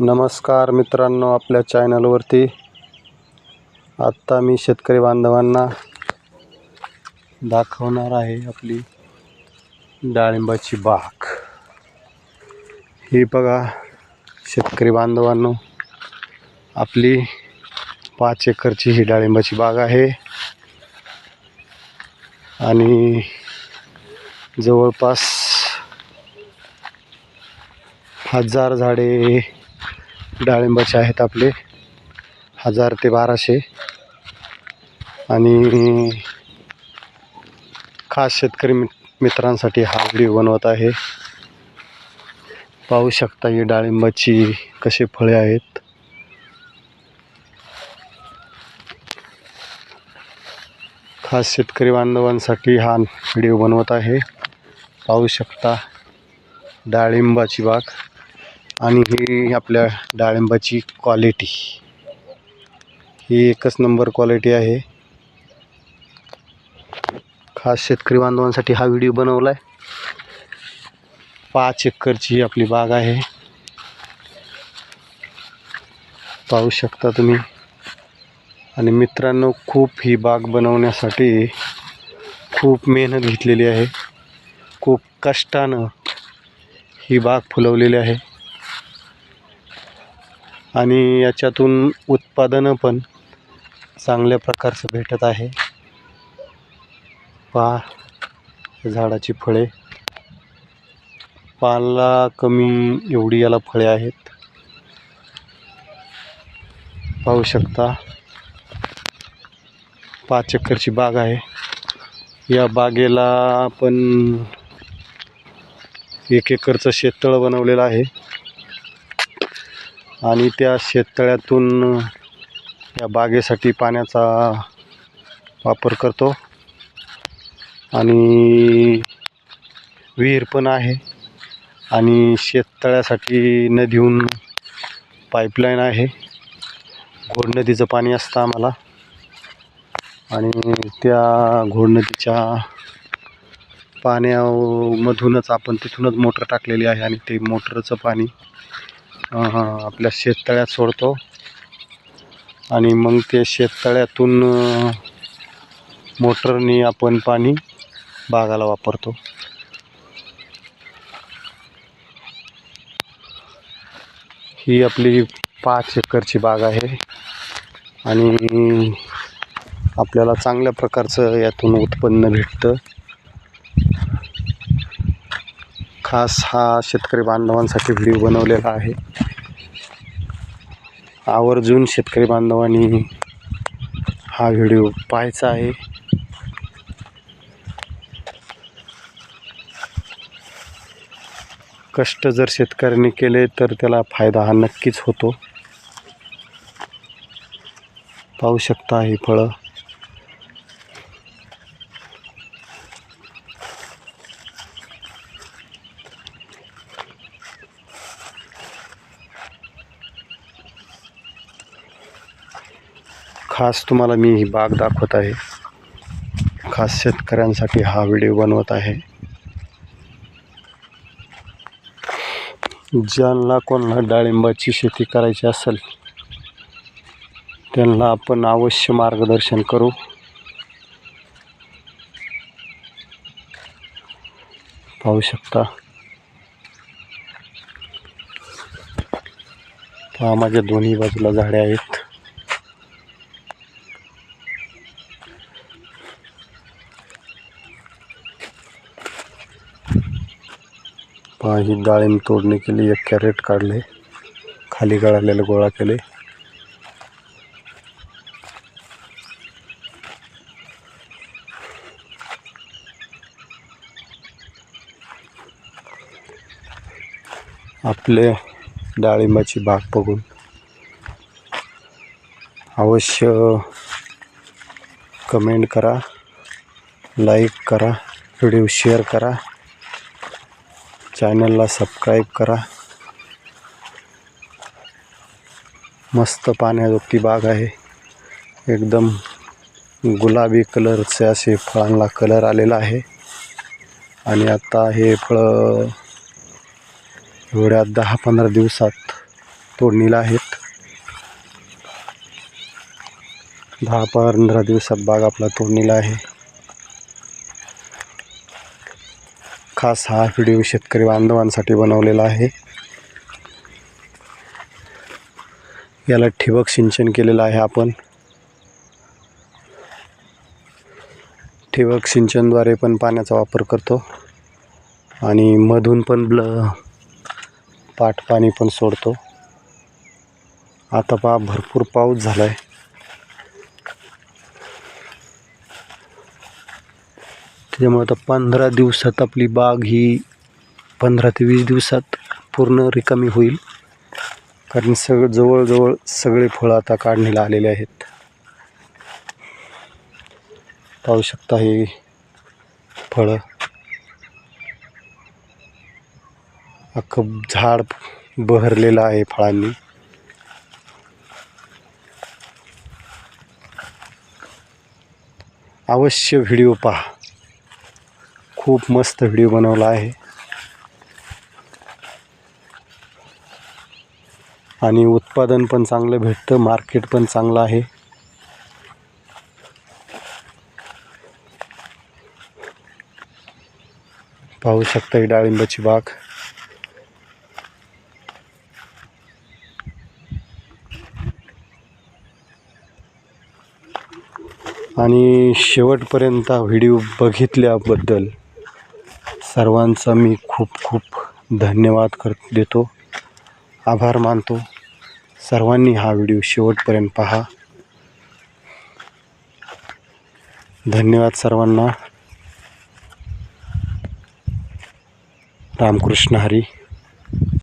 नमस्कार मित्रांनो आपल्या चॅनलवरती. आत्ता मी शेतकरी बांधवांना दाखवणार आहे आपली डाळिंबाची बाग. ही बघा शेतकरी बांधवांनो आपली पाच एकरची ही डाळिंबाची बाग आहे. आणि जवळपास हजार झाडे डाळिंबाचे आहेत आपले. हजार ते बाराशे. आणि खास शेतकरी मित्रांसाठी हा व्हिडिओ बनवत आहे. पाहू शकता ही डाळिंबाची कसे फळे आहेत. खास शेतकरी बांधवांसाठी हा व्हिडिओ बनवत आहे. पाहू शकता डाळिंबाची बाग. आणि ही आपल्या डाळिंबाची क्वालिटी ही एकच नंबर क्वालिटी आहे. खास शेतकरी बांधवांसाठी हा व्हिडिओ बनवला आहे पाच एकरची आपली बाग आहे. पाहू शकता तुम्ही. आणि मित्रांनो खूप ही बाग बनवण्यासाठी खूप मेहनत घेतलेली आहे. खूप कष्टानं ही बाग फुलवलेली आहे. आणि याच्यातून उत्पादनं पण चांगल्या प्रकारचं भेटत आहे. पहा झाडाची फळे. पाला कमी एवढी याला फळे आहेत. पाहू शकता. पाच एकरची बाग आहे. या बागेला आपण एक एकरचं शेततळं बनवलेलं आहे. आणि त्या शेततळ्यातून या बागेसाठी पाण्याचा वापर करतो. आणि विहीर पण आहे. आणि शेततळ्यासाठी नदीहून पाईपलाईन आहे. घोड नदीचं पाणी असतं आम्हाला. आणि त्या घोड नदीच्या पाण्यामधूनच आपण तिथूनच मोटर टाकलेली आहे आणि ते मोटरचं पाणी आपल्या शेततळ्यात सोडतो. आणि मग ते शेततळ्यातून मोटरनी आपण पाणी बागाला वापरतो. ही आपली पाच एकरची बाग आहे. आणि आपल्याला चांगल्या प्रकारचं यातून उत्पन्न भेटतं. खास हा शेतकरी बांधवांसाठी व्हिडिओ बनवलेला आहे. आवर्जून शेतकरी बांधवांनी हा व्हिडिओ पाहायचा आहे. कष्ट जर शेतकऱ्यांनी केले तर त्याला फायदा हा नक्कीच होतो. पाहू शकता ही फळं. खास तुम्हाला मी ही बाग दाखवत आहे. खास शेतकऱ्यांसाठी हा व्हिडिओ बनवत आहे. ज्यांना कोणाला डाळिंबाची शेती करायची असेल त्यांना आपण अवश्य मार्गदर्शन करू. पाहू शकता. पहा माझ्या दोन्ही बाजूला झाडे आहेत. पहा ही डाळिंब तोडणी केली एक कॅरेट काढले खाली गळालेले गोळा केले. आपले डाळिंबाची बाग बघून अवश्य कमेंट करा लाईक करा व्हिडिओ शेअर करा. चॅनलला सबस्क्राईब करा. मस्त पाण्याजोगती बाग आहे. एकदम गुलाबी कलरचे असे फळांना कलर आलेला आहे. आणि आता हे फळं एवढ्या दहा पंधरा दिवसात तोडणीला आहेत. दहा पंधरा दिवसात बाग आपला तोडणीला आहे. खास हा व्हिडिओ शेतकरी बांधवांसाठी बनवलेला आहे. याला ठिबक सिंचन केलेलं आहे आपण. ठिबक सिंचनद्वारे पण पाण्याचा वापर करतो. आणि मधून पण ब्ल पाट पाणी पण सोडतो. आता पा भरपूर पाऊस झाला आहे त्याच्यामुळे आता पंधरा दिवसात आपली बाग ही पंधरा ते वीस दिवसात पूर्ण रिकामी होईल. कारण सगळं जवळजवळ सगळे फळं आता काढणीला आलेले आहेत. पाहू शकता हे फळं. अख्खं झाड बहरलेलं आहे फळांनी. अवश्य व्हिडिओ पहा. खूप मस्त व्हिडिओ बनवला आहे. आणि उत्पादन पण चांगलं भेटतं मार्केट पण चांगलं आहे. पाहू शकता ही डाळिंबाची बाग. आणि शेवटपर्यंत हा व्हिडिओ बघितल्याबद्दल सर्वांचा मी खूप खूप धन्यवाद कर देतो. आभार मानतो. सर्वांनी हा व्हिडिओ शेवटपर्यंत पहा. धन्यवाद सर्वांना. रामकृष्ण हरी.